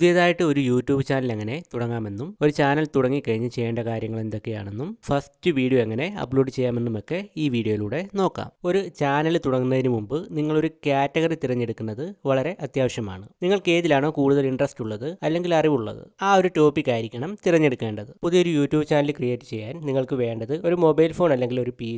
പുതിയതായിട്ട് ഒരു YouTube channel എങ്ങനെ തുടങ്ങാമെന്നും ഒരു ചാനൽ തുടങ്ങിക്കഴിഞ്ഞ് ചെയ്യേണ്ട കാര്യങ്ങൾ എന്തൊക്കെയാണെന്നും ഫസ്റ്റ് വീഡിയോ എങ്ങനെ അപ്ലോഡ് ചെയ്യാമെന്നുമൊക്കെ ഈ വീഡിയോയിലൂടെ നോക്കാം. ഒരു ചാനൽ തുടങ്ങുന്നതിന് മുമ്പ് നിങ്ങളൊരു കാറ്റഗറി തിരഞ്ഞെടുക്കുന്നത് വളരെ അത്യാവശ്യമാണ്. നിങ്ങൾക്ക് ഏതിലാണോ കൂടുതൽ ഇൻട്രസ്റ്റ് ഉള്ളത് അല്ലെങ്കിൽ അറിവുള്ളത് ആ ഒരു ടോപ്പിക് ആയിരിക്കണം തിരഞ്ഞെടുക്കേണ്ടത്. പുതിയൊരു യൂട്യൂബ് ചാനൽ ക്രിയേറ്റ് ചെയ്യാൻ നിങ്ങൾക്ക് വേണ്ടത് ഒരു മൊബൈൽ ഫോൺ അല്ലെങ്കിൽ ഒരു പി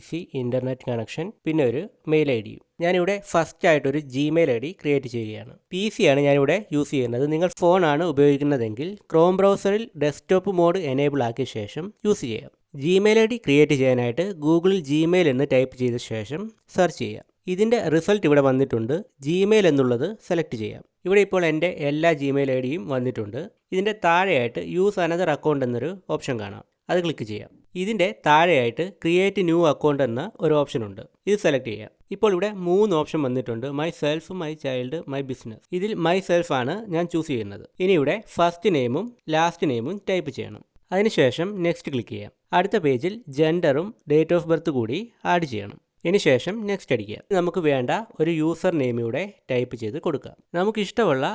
ഇന്റർനെറ്റ് കണക്ഷൻ പിന്നെ ഒരു മെയിൽ ഐ ഡിയും ഞാനിവിടെ ഫസ്റ്റ് ആയിട്ട് ഒരു ജിമെയിൽ ഐ ഡി ക്രിയേറ്റ് ചെയ്യുകയാണ്. പി സി ആണ് ഞാനിവിടെ യൂസ് ചെയ്യുന്നത്. നിങ്ങൾ ഫോണാണ് ഉപയോഗിക്കുന്നതെങ്കിൽ ക്രോം ബ്രൗസറിൽ ഡെസ്ക്ടോപ്പ് മോഡ് എനേബിൾ ആക്കിയ ശേഷം യൂസ് ചെയ്യാം ജിമെയിൽ ഐ ഡി ക്രിയേറ്റ് ചെയ്യാനായിട്ട് ഗൂഗിളിൽ ജിമെയിൽ എന്ന് ടൈപ്പ് ചെയ്ത ശേഷം സെർച്ച് ചെയ്യാം ഇതിന്റെ റിസൾട്ട് ഇവിടെ വന്നിട്ടുണ്ട്. ജിമെയിൽ എന്നുള്ളത് സെലക്ട് ചെയ്യാം ഇവിടെ ഇപ്പോൾ എന്റെ എല്ലാ ജിമെയിൽ ഐ ഡിയും വന്നിട്ടുണ്ട്. ഇതിന്റെ താഴെയായിട്ട് യൂസ് അനദർ അക്കൗണ്ട് എന്നൊരു ഓപ്ഷൻ കാണാം. അത് ക്ലിക്ക് ചെയ്യാം ഇതിന്റെ താഴെയായിട്ട് ക്രിയേറ്റ് ന്യൂ അക്കൗണ്ട് എന്ന ഒരു ഓപ്ഷൻ ഉണ്ട്. ഇത് സെലക്ട് ചെയ്യാം. ഇപ്പോൾ ഇവിടെ മൂന്ന് ഓപ്ഷൻ വന്നിട്ടുണ്ട്. My self my child my business ഇതിൽ മൈ സെൽഫ് ആണ് ഞാൻ ചൂസ് ചെയ്യുന്നത്. ഇനി ഇവിടെ ഫസ്റ്റ് നെയിമും ലാസ്റ്റ് നെയിമും ടൈപ്പ് ചെയ്യണം. അതിനുശേഷം നെക്സ്റ്റ് ക്ലിക്ക് ചെയ്യാം. അടുത്ത പേജിൽ ജെൻഡറും ഡേറ്റ് ഓഫ് ബർത്ത് കൂടി ആഡ് ചെയ്യണം. ഇതിന് ശേഷം നെക്സ്റ്റ് അടിക്കുക. നമുക്ക് വേണ്ട ഒരു യൂസർ നെയിം ഇവിടെ ടൈപ്പ് ചെയ്ത് കൊടുക്കാം. നമുക്ക് ഇഷ്ടമുള്ള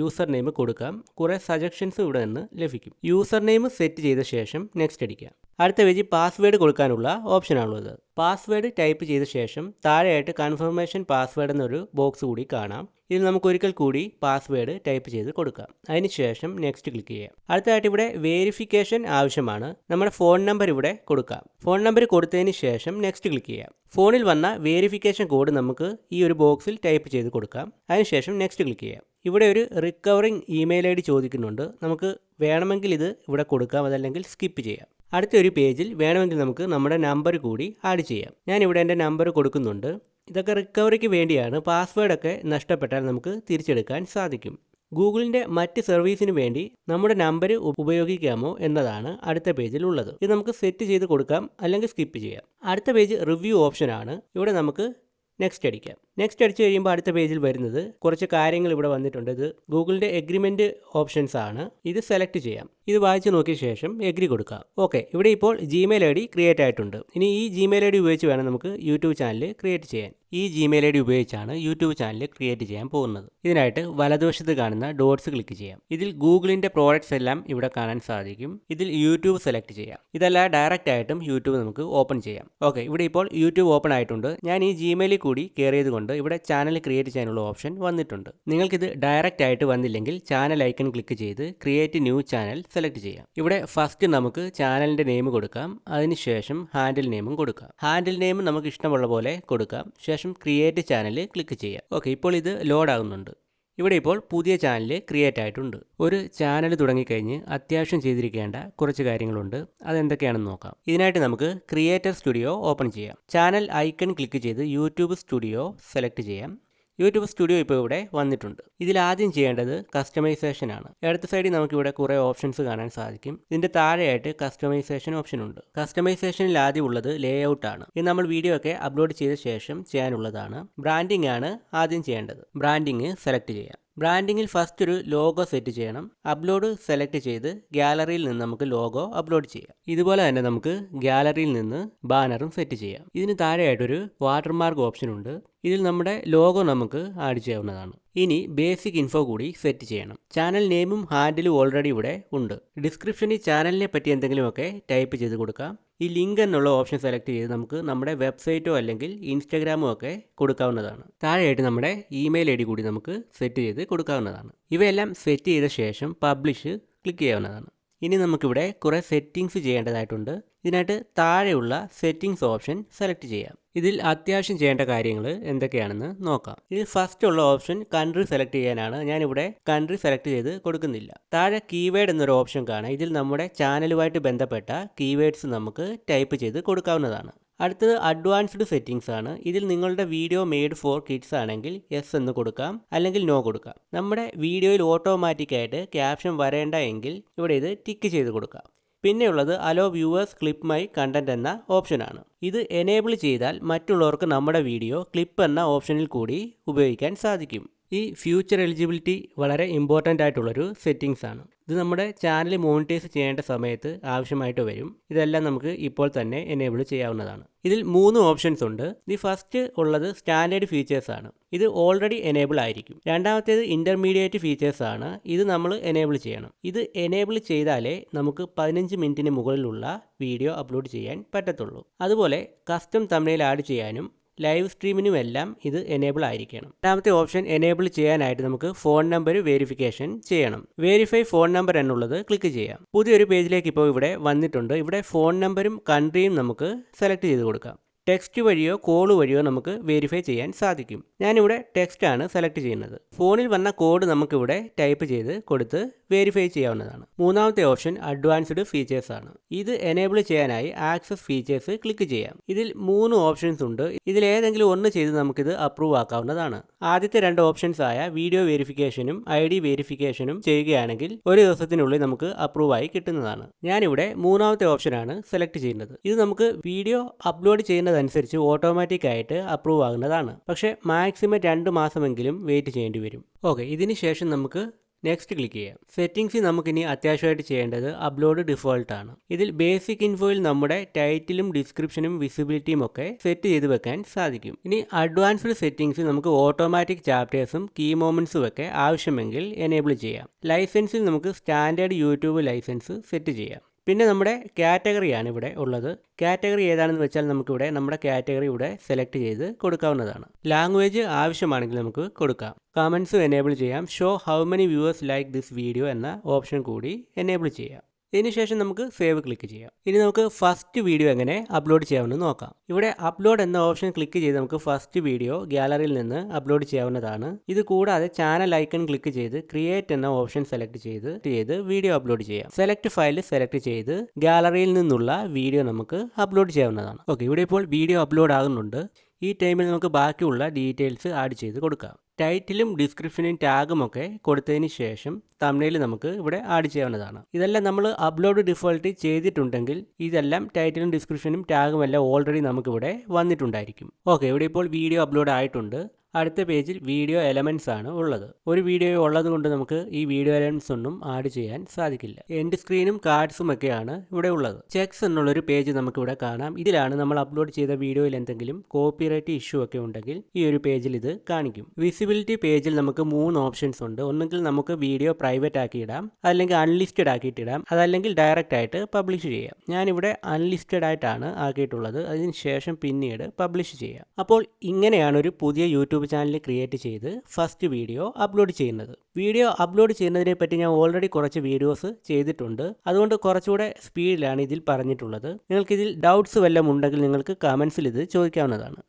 യൂസർ നെയിം കൊടുക്കാം. കുറേ സജഷൻസ് ഇവിടെ നിന്ന് ലഭിക്കും. യൂസർ നെയിം സെറ്റ് ചെയ്ത ശേഷം നെക്സ്റ്റ് അടിക്കുക. അടുത്ത പേജ് പാസ്വേഡ് കൊടുക്കാനുള്ള ഓപ്ഷനാണുള്ളത് പാസ്വേഡ് ടൈപ്പ് ചെയ്ത ശേഷം താഴെയായിട്ട് കൺഫർമേഷൻ പാസ്വേഡ് എന്നൊരു ബോക്സ് കൂടി കാണാം. ഇതിൽ നമുക്ക് ഒരിക്കൽ കൂടി പാസ്വേഡ് ടൈപ്പ് ചെയ്ത് കൊടുക്കാം. അതിനുശേഷം നെക്സ്റ്റ് ക്ലിക്ക് ചെയ്യാം. അടുത്തതായിട്ട് ഇവിടെ വേരിഫിക്കേഷൻ ആവശ്യമാണ്. നമ്മുടെ ഫോൺ നമ്പർ ഇവിടെ കൊടുക്കാം. ഫോൺ നമ്പർ കൊടുത്തതിന് ശേഷം നെക്സ്റ്റ് ക്ലിക്ക് ചെയ്യാം. ഫോണിൽ വന്ന വേരിഫിക്കേഷൻ കോഡ് നമുക്ക് ഈ ഒരു ബോക്സിൽ ടൈപ്പ് ചെയ്ത് കൊടുക്കാം. അതിനുശേഷം നെക്സ്റ്റ് ക്ലിക്ക് ചെയ്യാം. ഇവിടെ ഒരു റിക്കവറിംഗ് ഇമെയിൽ ഐ ഡി ചോദിക്കുന്നുണ്ട്. നമുക്ക് വേണമെങ്കിൽ ഇത് ഇവിടെ കൊടുക്കാം. അതല്ലെങ്കിൽ സ്കിപ്പ് ചെയ്യാം. അടുത്ത ഒരു പേജിൽ വേണമെങ്കിൽ നമുക്ക് നമ്മുടെ നമ്പർ കൂടി ആഡ് ചെയ്യാം. ഞാൻ ഇവിടെ എന്റെ നമ്പർ കൊടുക്കുന്നുണ്ട്. ഇതൊക്കെ റിക്കവറിക്ക് വേണ്ടിയാണ് പാസ്വേഡൊക്കെ നഷ്ടപ്പെട്ടാൽ നമുക്ക് തിരിച്ചെടുക്കാൻ സാധിക്കും. ഗൂഗിളിന്റെ മറ്റ് സർവീസിന് വേണ്ടി നമ്മുടെ നമ്പർ ഉപയോഗിക്കാമോ എന്നതാണ് അടുത്ത പേജിൽ ഉള്ളത്. ഇത് നമുക്ക് സെറ്റ് ചെയ്ത് കൊടുക്കാം അല്ലെങ്കിൽ സ്കിപ്പ് ചെയ്യാം. അടുത്ത പേജ് റിവ്യൂ ഓപ്ഷനാണ് ഇവിടെ നമുക്ക് നെക്സ്റ്റ് അടിക്കാം. നെക്സ്റ്റ് അടിച്ച് കഴിയുമ്പോൾ അടുത്ത പേജിൽ വരുന്നത് കുറച്ച് കാര്യങ്ങൾ ഇവിടെ വന്നിട്ടുണ്ട്. ഇത് ഗൂഗിളിന്റെ എഗ്രിമെന്റ് ഓപ്ഷൻസ് ആണ്. ഇത് സെലക്ട് ചെയ്യാം. ഇത് വായിച്ച് നോക്കിയ ശേഷം എഗ്രി കൊടുക്കാം. ഓക്കെ ഇവിടെ ഇപ്പോൾ ജിമെയിൽ ഐ ഡി ക്രിയേറ്റ് ആയിട്ടുണ്ട്. ഇനി ഈ ജിമെയിൽ ഐ ഡി ഉപയോഗിച്ച് വേണം നമുക്ക് യൂട്യൂബ് ചാനൽ ക്രിയേറ്റ് ചെയ്യാൻ. ഈ ജിമെയിൽ ഐ ഡി ഉപയോഗിച്ചാണ് യൂട്യൂബ് ചാനൽ ക്രിയേറ്റ് ചെയ്യാൻ പോകുന്നത്. ഇതിനായിട്ട് വലതുവശത്ത് കാണുന്ന ഡോട്ട്സ് ക്ലിക്ക് ചെയ്യാം. ഇതിൽ ഗൂഗിളിന്റെ പ്രോഡക്ട്സ് എല്ലാം ഇവിടെ കാണാൻ സാധിക്കും. ഇതിൽ യൂട്യൂബ് സെലക്ട് ചെയ്യാം. ഇതല്ല ഡയറക്റ്റ് ആയിട്ടും യൂട്യൂബ് നമുക്ക് ഓപ്പൺ ചെയ്യാം. ഓക്കെ ഇവിടെ ഇപ്പോൾ യൂട്യൂബ് ഓപ്പൺ ആയിട്ടുണ്ട്. ഞാൻ ഈ ജിമെയിലിൽ കൂടി കയറിയത് ഇവിടെ ചാനൽ ക്രിയേറ്റ് ചെയ്യാനുള്ള ഓപ്ഷൻ വന്നിട്ടുണ്ട്. നിങ്ങൾക്കിത് ഡയറക്റ്റ് ആയിട്ട് വന്നില്ലെങ്കിൽ ചാനൽ ഐക്കൺ ക്ലിക്ക് ചെയ്ത് ക്രിയേറ്റ് ന്യൂ ചാനൽ സെലക്ട് ചെയ്യാം. ഇവിടെ ഫസ്റ്റ് നമുക്ക് ചാനലിന്റെ നെയിം കൊടുക്കാം. അതിനുശേഷം ഹാൻഡിൽ നെയിമും കൊടുക്കാം. ഹാൻഡിൽ നെയിം നമുക്ക് ഇഷ്ടമുള്ള പോലെ കൊടുക്കാം. ശേഷം ക്രിയേറ്റ് ചാനൽ ക്ലിക്ക് ചെയ്യാം. ഓക്കെ ഇപ്പോൾ ഇത് ലോഡ് ആകുന്നുണ്ട്. ഇവിടെ ഇപ്പോൾ പുതിയ ചാനൽ ക്രിയേറ്റ് ആയിട്ടുണ്ട്. ഒരു ചാനൽ തുടങ്ങിക്കഴിഞ്ഞ് അത്യാവശ്യം ചെയ്തിരിക്കേണ്ട കുറച്ച് കാര്യങ്ങളുണ്ട്. അതെന്തൊക്കെയാണെന്ന് നോക്കാം. ഇതിനായിട്ട് നമുക്ക് ക്രിയേറ്റർ സ്റ്റുഡിയോ ഓപ്പൺ ചെയ്യാം. ചാനൽ ഐക്കൺ ക്ലിക്ക് ചെയ്ത് യൂട്യൂബ് സ്റ്റുഡിയോ സെലക്ട് ചെയ്യാം. യൂട്യൂബ് സ്റ്റുഡിയോ ഇപ്പോൾ ഇവിടെ വന്നിട്ടുണ്ട്. ഇതിൽ ആദ്യം ചെയ്യേണ്ടത് കസ്റ്റമൈസേഷൻ ആണ്. ഇടത്ത് സൈഡിൽ നമുക്കിവിടെ കുറേ ഓപ്ഷൻസ് കാണാൻ സാധിക്കും. ഇതിന്റെ താഴെയായിട്ട് കസ്റ്റമൈസേഷൻ ഓപ്ഷൻ ഉണ്ട്. കസ്റ്റമൈസേഷനിൽ ആദ്യം ഉള്ളത് ലേ ഔട്ട് ആണ്. ഇത് നമ്മൾ വീഡിയോ ഒക്കെ അപ്ലോഡ് ചെയ്ത ശേഷം ചെയ്യാനുള്ളതാണ്. ബ്രാൻഡിംഗ് ആണ് ആദ്യം ചെയ്യേണ്ടത്. ബ്രാൻഡിങ് സെലക്ട് ചെയ്യാം ബ്രാൻഡിങ്ങിൽ ഫസ്റ്റ് ഒരു ലോഗോ സെറ്റ് ചെയ്യണം. അപ്ലോഡ് സെലക്ട് ചെയ്ത് ഗാലറിയിൽ നിന്ന് നമുക്ക് ലോഗോ അപ്ലോഡ് ചെയ്യാം. ഇതുപോലെ തന്നെ നമുക്ക് ഗാലറിയിൽ നിന്ന് ബാനറും സെറ്റ് ചെയ്യാം. ഇതിന് താഴെയായിട്ടൊരു വാട്ടർമാർക്ക് ഓപ്ഷൻ ഉണ്ട്. ഇതിൽ നമ്മുടെ ലോഗോ നമുക്ക് ആഡ് ചെയ്യാവുന്നതാണ്. ഇനി ബേസിക് ഇൻഫോ കൂടി സെറ്റ് ചെയ്യണം. ചാനൽ നെയിമും ഹാൻഡിലും ഓൾറെഡി ഇവിടെ ഉണ്ട്. ഡിസ്ക്രിപ്ഷനിൽ ചാനലിനെ പറ്റി എന്തെങ്കിലുമൊക്കെ ടൈപ്പ് ചെയ്ത് കൊടുക്കാം. ഈ ലിങ്ക് എന്നുള്ള ഓപ്ഷൻ സെലക്ട് ചെയ്ത് നമുക്ക് നമ്മുടെ വെബ്സൈറ്റോ അല്ലെങ്കിൽ ഇൻസ്റ്റാഗ്രാമോ ഒക്കെ കൊടുക്കാവുന്നതാണ്. താഴെയായിട്ട് നമ്മുടെ ഇമെയിൽ ഐ ഡി കൂടി നമുക്ക് സെറ്റ് ചെയ്ത് കൊടുക്കാവുന്നതാണ്. ഇവയെല്ലാം സെറ്റ് ചെയ്ത ശേഷം പബ്ലിഷ് ക്ലിക്ക് ചെയ്യാവുന്നതാണ്. ഇനി നമുക്കിവിടെ കുറേ സെറ്റിങ്സ് ചെയ്യേണ്ടതായിട്ടുണ്ട്. ഇതിനായിട്ട് താഴെയുള്ള സെറ്റിങ്സ് ഓപ്ഷൻ സെലക്ട് ചെയ്യാം. ഇതിൽ അത്യാവശ്യം ചെയ്യേണ്ട കാര്യങ്ങൾ എന്തൊക്കെയാണെന്ന് നോക്കാം. ഇതിൽ ഫസ്റ്റ് ഉള്ള ഓപ്ഷൻ കൺട്രി സെലക്ട് ചെയ്യാനാണ് ഞാനിവിടെ കൺട്രി സെലക്ട് ചെയ്ത് കൊടുക്കുന്നില്ല. താഴെ കീവേഡ് എന്നൊരു ഓപ്ഷൻ കാണാം. ഇതിൽ നമ്മുടെ ചാനലുമായിട്ട് ബന്ധപ്പെട്ട കീവേഡ്സ് നമുക്ക് ടൈപ്പ് ചെയ്ത് കൊടുക്കാവുന്നതാണ്. അടുത്തത് അഡ്വാൻസ്ഡ് സെറ്റിംഗ്സ് ആണ്. ഇതിൽ നിങ്ങളുടെ വീഡിയോ മെയ്ഡ് ഫോർ കിഡ്സ് ആണെങ്കിൽ യെസ് എന്ന് കൊടുക്കാം. അല്ലെങ്കിൽ നോ കൊടുക്കാം. നമ്മുടെ വീഡിയോയിൽ ഓട്ടോമാറ്റിക്കായിട്ട് ക്യാപ്ഷൻ വരേണ്ട എങ്കിൽ ഇവിടെ ഇത് ടിക്ക് ചെയ്ത് കൊടുക്കാം. പിന്നെയുള്ളത് allow viewers clip my content എന്ന ഓപ്ഷനാണ് ഇത് എനേബിൾ ചെയ്താൽ മറ്റുള്ളവർക്ക് നമ്മുടെ വീഡിയോ ക്ലിപ്പ് എന്ന ഓപ്ഷനിൽ കൂടി ഉപയോഗിക്കാൻ സാധിക്കും. ഈ ഫ്യൂച്ചർ എലിജിബിലിറ്റി വളരെ ഇമ്പോർട്ടന്റ് ആയിട്ടുള്ളൊരു സെറ്റിങ്സ് ആണ്. ഇത് നമ്മുടെ ചാനൽ മോണിറ്റൈസ് ചെയ്യേണ്ട സമയത്ത് ആവശ്യമായിട്ട് വരും. ഇതെല്ലാം നമുക്ക് ഇപ്പോൾ തന്നെ എനേബിൾ ചെയ്യാവുന്നതാണ്. ഇതിൽ മൂന്ന് ഓപ്ഷൻസ് ഉണ്ട്. ദി ഫസ്റ്റ് ഉള്ളത് സ്റ്റാൻഡേർഡ് ഫീച്ചേഴ്സ് ആണ്. ഇത് ഓൾറെഡി എനേബിൾ ആയിരിക്കും. രണ്ടാമത്തേത് ഇന്റർമീഡിയറ്റ് ഫീച്ചേഴ്സ് ആണ്. ഇത് നമ്മൾ എനേബിൾ ചെയ്യണം. ഇത് എനേബിൾ ചെയ്താലേ നമുക്ക് പതിനഞ്ച് മിനിറ്റിന് മുകളിലുള്ള വീഡിയോ അപ്ലോഡ് ചെയ്യാൻ പറ്റത്തുള്ളൂ. അതുപോലെ കസ്റ്റം തമിഴിൽ ആഡ് ചെയ്യാനും ലൈവ് സ്ട്രീമിനുമെല്ലാം ഇത് എനേബിൾ ആയിരിക്കണം. രണ്ടാമത്തെ ഓപ്ഷൻ എനേബിൾ ചെയ്യാനായിട്ട് നമുക്ക് ഫോൺ നമ്പർ വെരിഫിക്കേഷൻ ചെയ്യണം. വെരിഫൈ ഫോൺ നമ്പർ എന്നുള്ളത് ക്ലിക്ക് ചെയ്യാം. പുതിയൊരു പേജിലേക്ക് ഇപ്പോൾ ഇവിടെ വന്നിട്ടുണ്ട്. ഇവിടെ ഫോൺ നമ്പറും കൺട്രിയും നമുക്ക് സെലക്ട് ചെയ്ത് കൊടുക്കാം. ടെക്സ്റ്റ് വഴിയോ കോൾ വഴിയോ നമുക്ക് വെരിഫൈ ചെയ്യാൻ സാധിക്കും. ഞാനിവിടെ ടെക്സ്റ്റ് ആണ് സെലക്ട് ചെയ്യുന്നത്. ഫോണിൽ വന്ന കോഡ് നമുക്കിവിടെ ടൈപ്പ് ചെയ്ത് കൊടുത്ത് വെരിഫൈ ചെയ്യാവുന്നതാണ്. മൂന്നാമത്തെ ഓപ്ഷൻ അഡ്വാൻസ്ഡ് ഫീച്ചേഴ്സ് ആണ്. ഇത് എനേബിൾ ചെയ്യാനായി ആക്സസ് ഫീച്ചേഴ്സ് ക്ലിക്ക് ചെയ്യാം. ഇതിൽ മൂന്ന് ഓപ്ഷൻസ് ഉണ്ട്. ഇതിൽ ഏതെങ്കിലും ഒന്ന് ചെയ്ത് നമുക്കിത് അപ്രൂവ് ആക്കാവുന്നതാണ്. ആദ്യത്തെ രണ്ട് ഓപ്ഷൻസ് ആയ വീഡിയോ വെരിഫിക്കേഷനും ഐ ഡി വെരിഫിക്കേഷനും ചെയ്യുകയാണെങ്കിൽ ഒരു ദിവസത്തിനുള്ളിൽ നമുക്ക് അപ്രൂവ് ആയി കിട്ടുന്നതാണ്. ഞാനിവിടെ മൂന്നാമത്തെ ഓപ്ഷനാണ് സെലക്ട് ചെയ്യുന്നത്. ഇത് നമുക്ക് വീഡിയോ അപ്ലോഡ് ചെയ്യുന്നതനുസരിച്ച് ഓട്ടോമാറ്റിക് ആയിട്ട് അപ്രൂവ് ആകുന്നതാണ്. പക്ഷേ മാക്സിമം രണ്ട് മാസമെങ്കിലും വെയിറ്റ് ചെയ്യേണ്ടി വരും. ഓക്കെ ഇതിന് ശേഷം നമുക്ക് നെക്സ്റ്റ് ക്ലിക്ക് ചെയ്യാം. സെറ്റിംഗ്സ് നമുക്കിനി അത്യാവശ്യമായിട്ട് ചെയ്യേണ്ടത് അപ്ലോഡ് ഡിഫോൾട്ട് ആണ്. ഇതിൽ ബേസിക് ഇൻഫോയിൽ നമ്മുടെ ടൈറ്റിലും ഡിസ്ക്രിപ്ഷനും വിസിബിലിറ്റിയും ഒക്കെ സെറ്റ് ചെയ്ത് വെക്കാൻ സാധിക്കും. ഇനി അഡ്വാൻസ്ഡ് സെറ്റിംഗ്സ് നമുക്ക് ഓട്ടോമാറ്റിക് ചാപ്റ്റേഴ്സും കീ മോമെന്റ്സും ഒക്കെ ആവശ്യമെങ്കിൽ എനേബിൾ ചെയ്യാം. ലൈസൻസിൽ നമുക്ക് സ്റ്റാൻഡേർഡ് യൂട്യൂബ് ലൈസൻസ് സെറ്റ് ചെയ്യാം. പിന്നെ നമ്മുടെ കാറ്റഗറിയാണ് ഇവിടെ ഉള്ളത്. കാറ്റഗറി ഏതാണെന്ന് വെച്ചാൽ നമുക്കിവിടെ നമ്മുടെ കാറ്റഗറി ഇവിടെ സെലക്ട് ചെയ്ത് കൊടുക്കാവുന്നതാണ്. ലാംഗ്വേജ് ആവശ്യമാണെങ്കിൽ നമുക്ക് കൊടുക്കാം. കമൻസ് എനേബിൾ ചെയ്യാം. Show how many viewers like this video എന്ന ഓപ്ഷൻ കൂടി എനേബിൾ ചെയ്യാം. ഇതിനുശേഷം നമുക്ക് സേവ് ക്ലിക്ക് ചെയ്യാം. ഇനി നമുക്ക് ഫസ്റ്റ് വീഡിയോ എങ്ങനെ അപ്ലോഡ് ചെയ്യാമെന്ന് നോക്കാം. ഇവിടെ അപ്ലോഡ് എന്ന ഓപ്ഷൻ ക്ലിക്ക് ചെയ്ത് നമുക്ക് ഫസ്റ്റ് വീഡിയോ ഗ്യാലറിയിൽ നിന്ന് അപ്ലോഡ് ചെയ്യാവുന്നതാണ്. ഇത് കൂടാതെ ചാനൽ ഐക്കൺ ക്ലിക്ക് ചെയ്ത് ക്രിയേറ്റ് എന്ന ഓപ്ഷൻ സെലക്ട് ചെയ്ത് ചെയ്ത് വീഡിയോ അപ്ലോഡ് ചെയ്യാം. സെലക്ട് ഫയൽ സെലക്ട് ചെയ്ത് ഗാലറിയിൽ നിന്നുള്ള വീഡിയോ നമുക്ക് അപ്ലോഡ് ചെയ്യാവുന്നതാണ്. ഓക്കെ ഇവിടെ ഇപ്പോൾ വീഡിയോ അപ്ലോഡ് ആകുന്നുണ്ട്. ഈ ടൈമിൽ നമുക്ക് ബാക്കിയുള്ള ഡീറ്റെയിൽസ് ആഡ് ചെയ്ത് കൊടുക്കാം. ടൈറ്റിലും ഡിസ്ക്രിപ്ഷനും ടാഗും ഒക്കെ കൊടുത്തതിന് ശേഷം തമിഴിൽ നമുക്ക് ഇവിടെ ആഡ് ചെയ്യാവുന്നതാണ്. ഇതെല്ലാം നമ്മൾ അപ്ലോഡ് ഡിഫോൾട്ട് ചെയ്തിട്ടുണ്ടെങ്കിൽ ഇതെല്ലാം ടൈറ്റിലും ഡിസ്ക്രിപ്ഷനും ടാഗും എല്ലാം ഓൾറെഡി നമുക്കിവിടെ വന്നിട്ടുണ്ടായിരിക്കും. ഓക്കെ ഇവിടെ ഇപ്പോൾ വീഡിയോ അപ്ലോഡ് ആയിട്ടുണ്ട്. അടുത്ത പേജിൽ വീഡിയോ എലമെന്റ്സ് ആണ് ഉള്ളത്. ഒരു വീഡിയോ ഉള്ളത് കൊണ്ട് നമുക്ക് ഈ വീഡിയോ എലമെന്റ്സ് ഒന്നും ആഡ് ചെയ്യാൻ സാധിക്കില്ല. എൻഡ് സ്ക്രീനും കാർഡ്സും ഒക്കെയാണ് ഇവിടെ ഉള്ളത്. ചെക്സ് എന്നുള്ളൊരു പേജ് നമുക്കിവിടെ കാണാം. ഇതിലാണ് നമ്മൾ അപ്ലോഡ് ചെയ്ത വീഡിയോയിൽ എന്തെങ്കിലും കോപ്പിറൈറ്റ് ഇഷ്യൂ ഒക്കെ ഉണ്ടെങ്കിൽ ഈ ഒരു പേജിൽ ഇത് കാണിക്കും. വിസിബിലിറ്റി പേജിൽ നമുക്ക് മൂന്ന് ഓപ്ഷൻസ് ഉണ്ട്. ഒന്നുകിൽ നമുക്ക് വീഡിയോ പ്രൈവറ്റ് ആക്കി ഇടാം. അല്ലെങ്കിൽ അൺലിസ്റ്റഡ് ആക്കിയിട്ട് ഇടാം. അതല്ലെങ്കിൽ ഡയറക്റ്റ് ആയിട്ട് പബ്ലിഷ് ചെയ്യാം. ഞാനിവിടെ അൺലിസ്റ്റഡ് ആയിട്ടാണ് ആക്കിയിട്ടുള്ളത്. അതിനുശേഷം പിന്നീട് പബ്ലിഷ് ചെയ്യാം. അപ്പോൾ ഇങ്ങനെയാണ് ഒരു പുതിയ യൂട്യൂബ് യൂട്യൂബ് ചാനൽ ക്രിയേറ്റ് ചെയ്ത് ഫസ്റ്റ് വീഡിയോ അപ്ലോഡ് ചെയ്യുന്നത്. വീഡിയോ അപ്ലോഡ് ചെയ്യുന്നതിനെ പറ്റി ഞാൻ ഓൾറെഡി കുറച്ച് വീഡിയോസ് ചെയ്തിട്ടുണ്ട്. അതുകൊണ്ട് കുറച്ചുകൂടെ സ്പീഡിലാണ് ഇതിൽ പറഞ്ഞിട്ടുള്ളത്. നിങ്ങൾക്ക് ഇതിൽ ഡൗട്ട്സ് വല്ലതും ഉണ്ടെങ്കിൽ നിങ്ങൾക്ക് കമൻസിൽ ഇത് ചോദിക്കാവുന്നതാണ്.